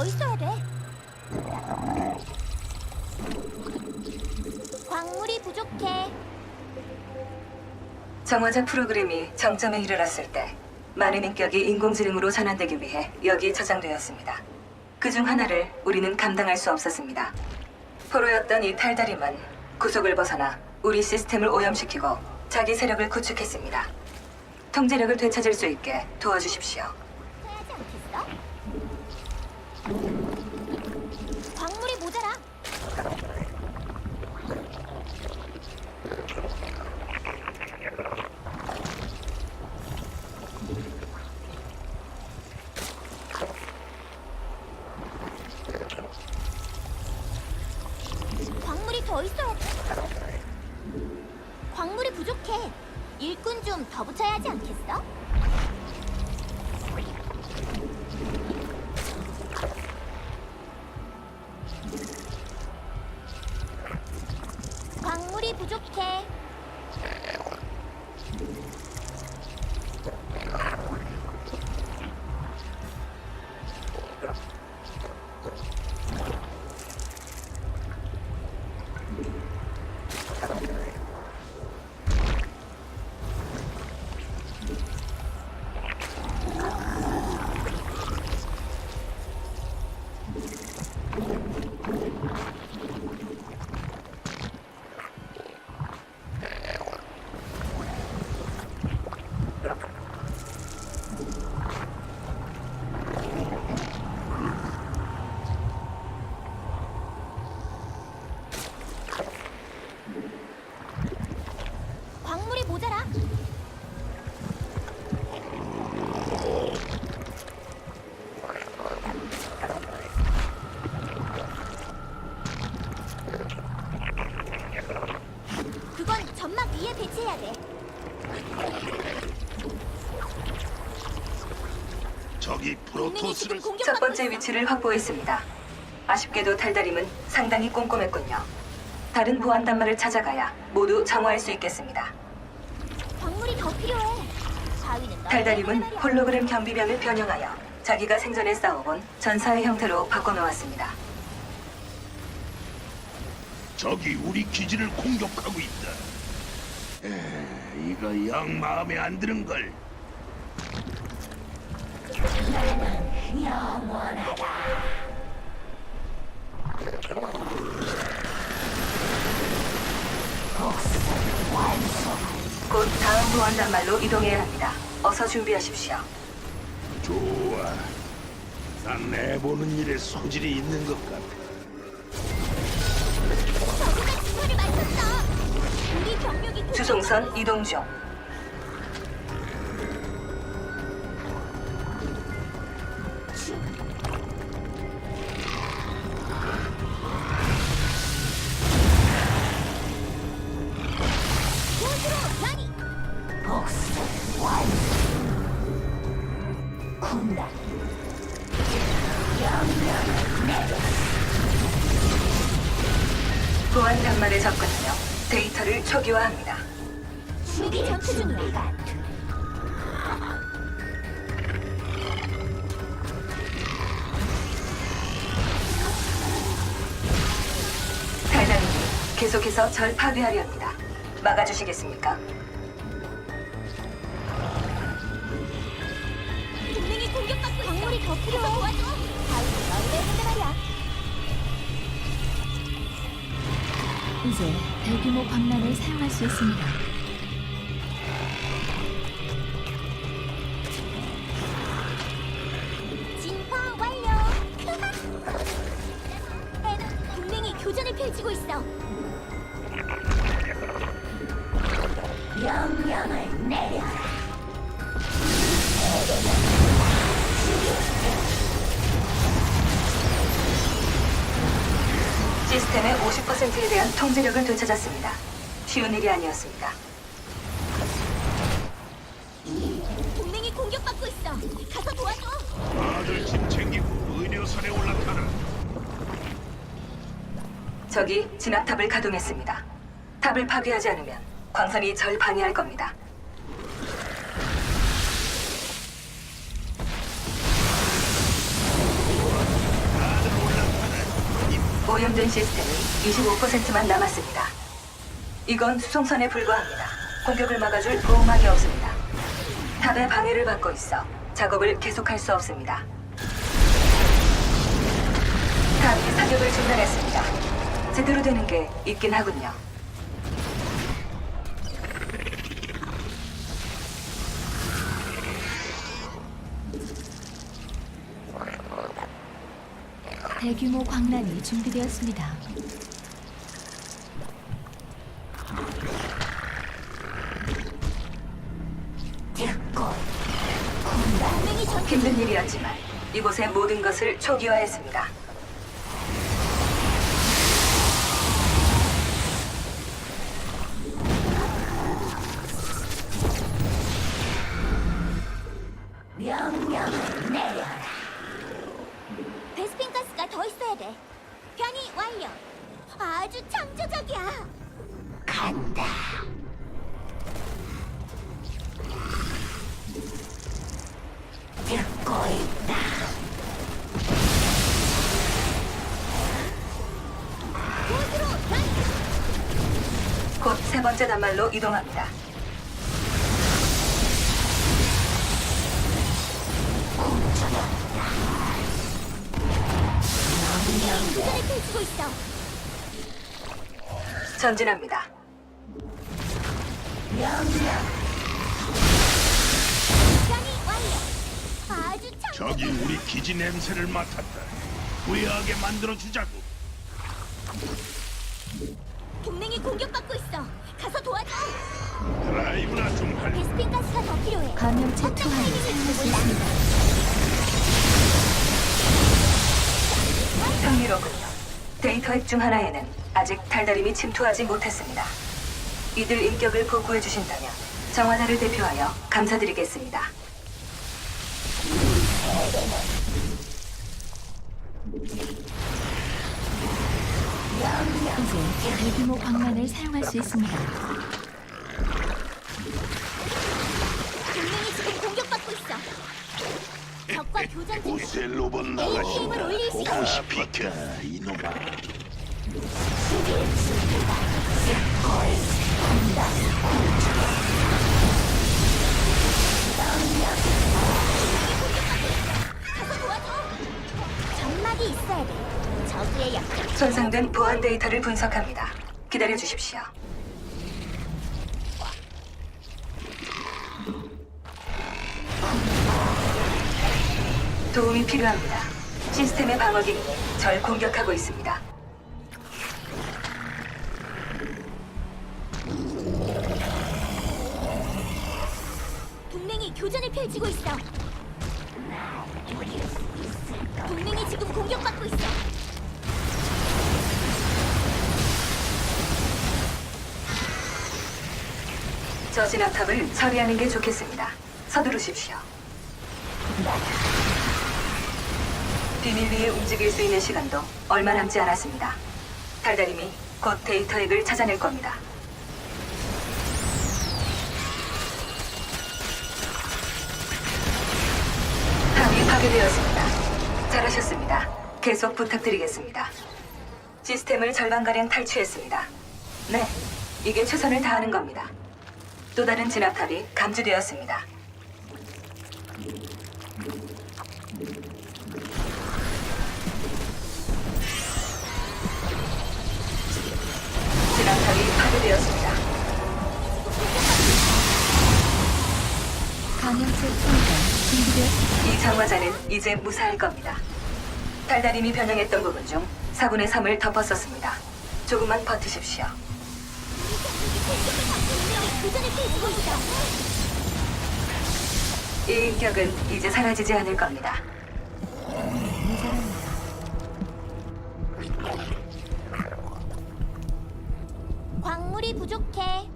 더 있어야 돼. 광물이 부족해. 정화자 프로그램이 정점에 이르렀을 때 많은 인격이 인공지능으로 전환되기 위해 여기 저장되었습니다. 그 중 하나를 우리는 감당할 수 없었습니다. 포로였던 이 탈다림은 구속을 벗어나 우리 시스템을 오염시키고 자기 세력을 구축했습니다. 통제력을 되찾을 수 있게 도와주십시오. 광물이 모자라. 광물이 더 있어야 돼. 광물이 부족해. 일꾼 좀 더 붙여야 하지 않겠어? 위에 배치해야 돼. 동맹이 지금 프로토스를 공격받고 첫 번째 있어. 위치를 확보했습니다. 아쉽게도 탈다림은 상당히 꼼꼼했군요. 다른 보안 단말을 찾아가야 모두 정화할 수 있겠습니다. 광물이 더 필요해. 바위는 달달임은. 홀로그램 경비병을 변형하여 자기가 생전에 싸워본 전사의 형태로 바꿔놓았습니다. 적이 우리 기지를 공격하고 있다. 에, 이거 영 마음에 안 드는 걸. 곧 다음 보안 단말로 이동해야 합니다. 어서 준비하십시오. 좋아. 난 내보는 일에 소질이 있는 것 같아. 주송선 이동 중. 초기화합니다. 무기 전투 중이야. 계속해서 절 파괴하려 합니다. 막아주시겠습니까? 동맹이 공격받고 있어. 광물이 더 필요해. 도와줘. 이제 대규모 광란을 사용할 수 있습니다. 진화 완료. 애들 동맹이 교전을 펼치고 있어. 명령을 내려라. 시스템의 50%에 대한 통제력을 되찾았습니다. 쉬운 일이 아니었습니다. 동맹이 공격받고 있어. 가서 도와줘. 다들 짐 챙기고 의료선에 올라타라. 적이 진압탑을 가동했습니다. 탑을 파괴하지 않으면 광선이 절 방해할 겁니다. 오염된 시스템이 25%만 남았습니다. 이건 수송선에 불과합니다. 공격을 막아줄 보호막이 없습니다. 탑의 방해를 받고 있어 작업을 계속할 수 없습니다. 탑이 사격을 중단했습니다. 제대로 되는 게 있긴 하군요. 대규모 광란이 준비되었습니다. 힘든 일이었지만 이곳의 모든 것을 초기화했습니다. 번째 단말로 이동합니다. 전진합니다. 저기 우리 기지 냄새를 맡았다. 후회하게 만들어 주자고. 동맹이 공격받고 있어. 가서 도와줘. 드라이브나 좀 할. 베스핀 가스가 더 필요해. 감염체 어떤 투하를 타이밍을 사용할 수 몰라. 있습니다. 흥미롭군요. 데이터 핵중 하나에는 아직 달달임이 침투하지 못했습니다. 이들 인격을 복구해 주신다면 정화자를 대표하여 감사드리겠습니다. 대규모 광란을 사용할 수 있습니다. 동맹이 지금 공격받고 있어. 적과 교전 중이야. 우세 로봇 나가신다. 올릴 수 보고 있어. 싶어 이놈아. 가서 도와줘. 점막이 있어야 돼. 손상된 보안 데이터를 분석합니다. 기다려 주십시오. 도움이 필요합니다. 시스템의 방어 기능이 절 공격하고 있습니다. 동맹이 교전을 펼치고 있어. 동맹이 지금 공격받고 있어. 저 진압탑을 처리하는 게 좋겠습니다. 서두르십시오. 비밀 위에 움직일 수 있는 시간도 얼마 남지 않았습니다. 달달임이 곧 데이터 핵을 찾아낼 겁니다. 탑이 파괴되었습니다. 잘하셨습니다. 계속 부탁드리겠습니다. 시스템을 절반가량 탈취했습니다. 네, 이게 최선을 다하는 겁니다. 또 다른 진압탑이 감지되었습니다. 진압탑이 파괴되었습니다. 감염체 투하가 준비되었습니다. 이 장화자는 이제 무사할 겁니다. 달달임이 변형했던 부분 중 4분의 3을 덮었었습니다. 조금만 버티십시오. 동맹이 교전을 펼치고 있어. 이 인격은 이제 사라지지 않을 겁니다. 광물이 부족해.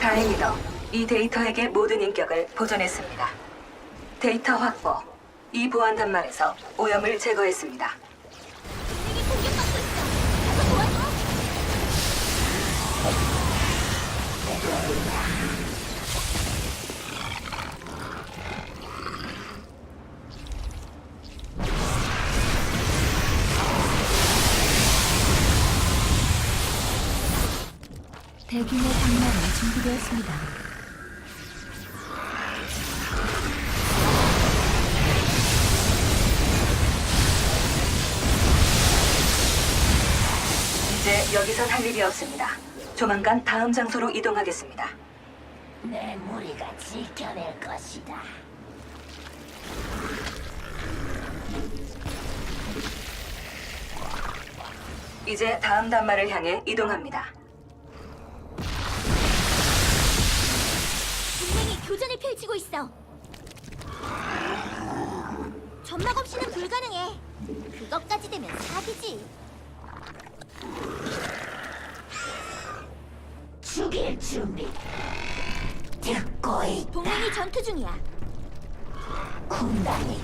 다행히도 이 데이터에게 모든 인격을 보존했습니다. 데이터 확보. 이 보안 단말에서 오염을 제거했습니다. 대규모 광란이 준비되었습니다. 이제 여기선 할 일이 없습니다. 조만간 다음 장소로 이동하겠습니다. 내 무리가 지켜낼 것이다. 이제 다음 단말을 향해 이동합니다. 교전을 펼치고 있어. 점막 없이는 불가능해. 그것까지 되면 사기지. 죽일 준비 듣고 있 동맹이 전투 중이야. 군단이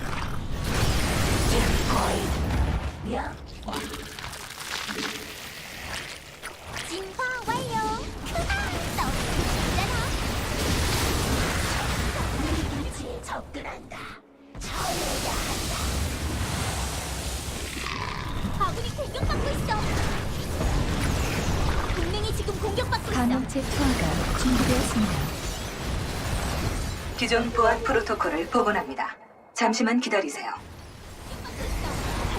듣고 있 야, 진화 접근한다 처리해야 한다 아군이 공격받고 있어. 동맹이 지금 공격받고 있어. 감염체 투하가 준비되었습니다. 기존 보안 프로토콜을 복원합니다. 잠시만 기다리세요.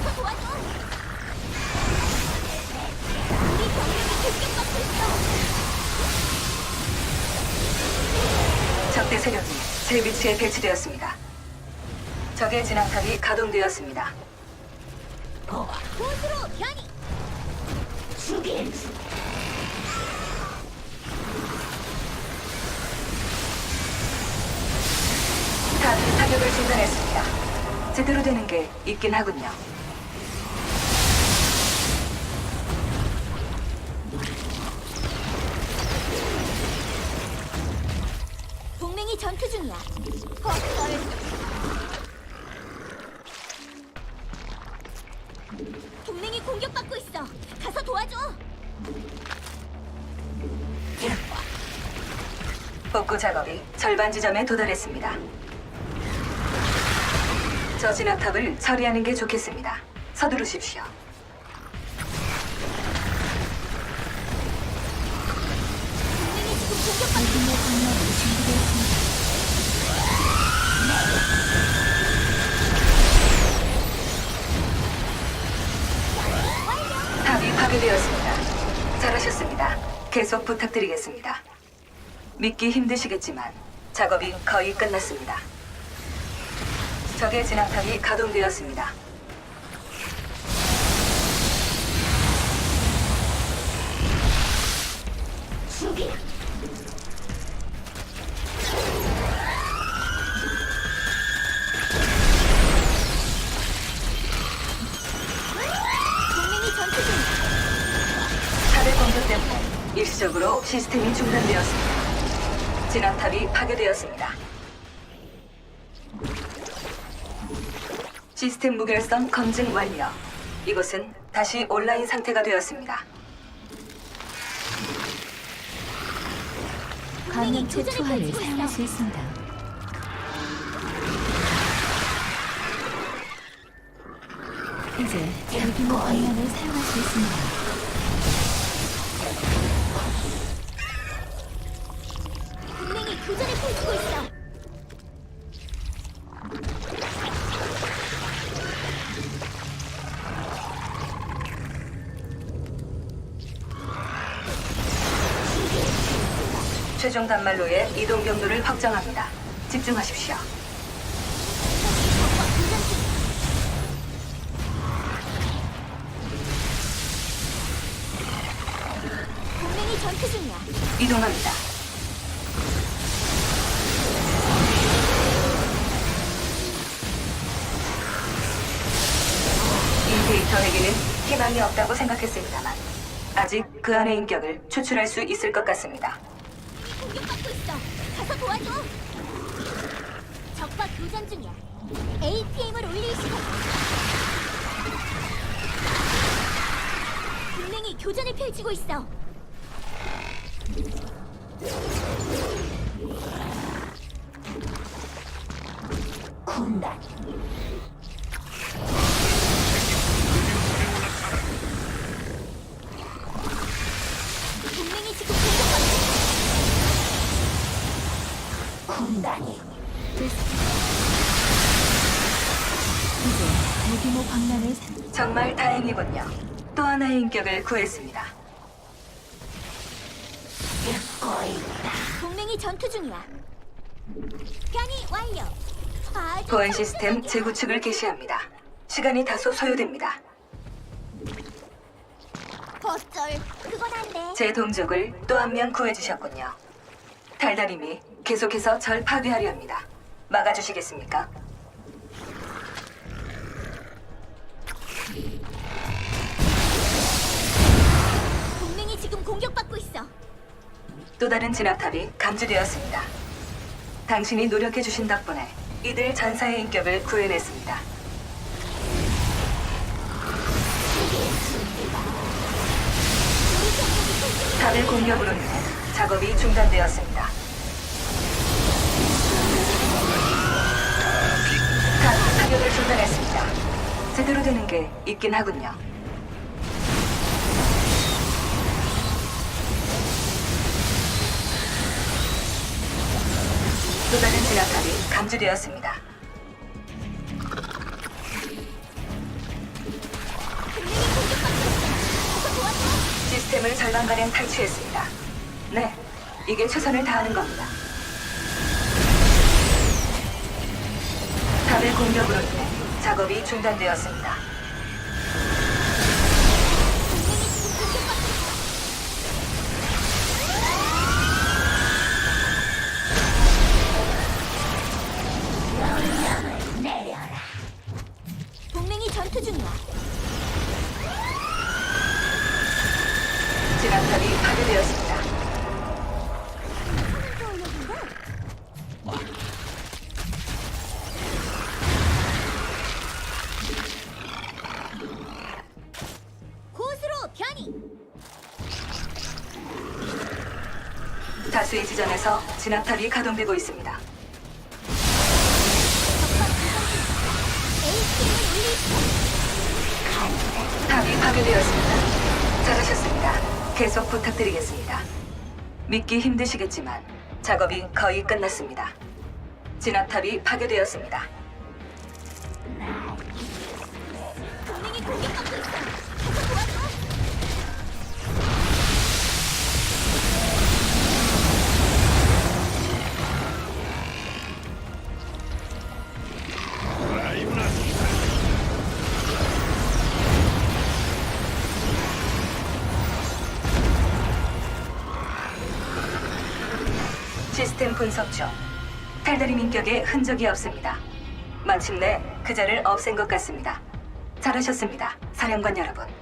가서 도와줘. 우리 병력이 공격받고 있어. 적대 세력이 제 위치에 배치되었습니다. 적의 진압탑이 가동되었습니다. 보스로 변이. 준비 탑이 타격을 중단했습니다. 제대로 되는 게 있긴 하군요. 전투 중이야. 헛걸. 동맹이 공격받고 있어. 가서 도와줘. 복구 작업이 절반 지점에 도달했습니다. 저 진압탑을 처리하는 게 좋겠습니다. 서두르십시오. 계속 부탁드리겠습니다. 믿기 힘드시겠지만 작업이 거의 끝났습니다. 적의 진압탑이 가동되었습니다. 동맹이 전투 중이야. 탑의 공격 때문에 일시적으로 시스템이 중단되었습니다. 진압탑이 파괴되었습니다. 시스템 무결성 검증 완료. 이곳은 다시 온라인 상태가 되었습니다. 감염체 투하를 사용할 수 있습니다. 이제 대규모 광란을 사용할 수 있습니다. 최종 단말로의 이동 경로를 확정합니다. 집중하십시오. 동맹이 전투 중이야. 이동합니다. 이 데이터에게는 희망이 없다고 생각했습니다만 아직 그 안의 인격을 추출할 수 있을 것 같습니다. 공격받고 있어. 가서 도와줘. 적과 교전 중이야. APM을 올릴 시간. 동맹이 교전을 펼치고 있어. 군단 군단이 이제 대규모 광란을 사- 정말 다행이군요. 또 하나의 인격을 구했습니다. 듣고 있다. 동맹이 전투 중이야. 변이 완료. 아주 보안 시스템 재구축을 개시합니다. 시간이 다소 소요됩니다. 어쩔. 그건 안 돼. 제 동족을 또 한 명 구해주셨군요. 달달임이 계속해서 절 파괴하려 합니다. 막아주시겠습니까? 동맹이 지금 공격받고 있어. 또 다른 진압탑이 감지되었습니다. 당신이 노력해주신 덕분에 이들 전사의 인격을 구해냈습니다. 탑의 공격으로 인해 작업이 중단되었습니다. 탑 사격을 중단했습니다. 제대로 되는 게 있긴 하군요. 또 다른 진압탑이 감지되었습니다. 시스템을 절반가량 탈취했습니다. 네, 이게 최선을 다하는 겁니다. 탑의 공격으로 인해 작업이 중단되었습니다. 지점에서 진압탑이 가동되고 있습니다. 탑이 파괴되었습니다. 잘하셨습니다. 계속 부탁드리겠습니다. 믿기 힘드시겠지만 작업이 거의 끝났습니다. 진압탑이 파괴되었습니다. 동맹이 있어. 시스템 분석 중 탈다림 인격에 흔적이 없습니다. 마침내 그자를 없앤 것 같습니다. 잘하셨습니다, 사령관 여러분.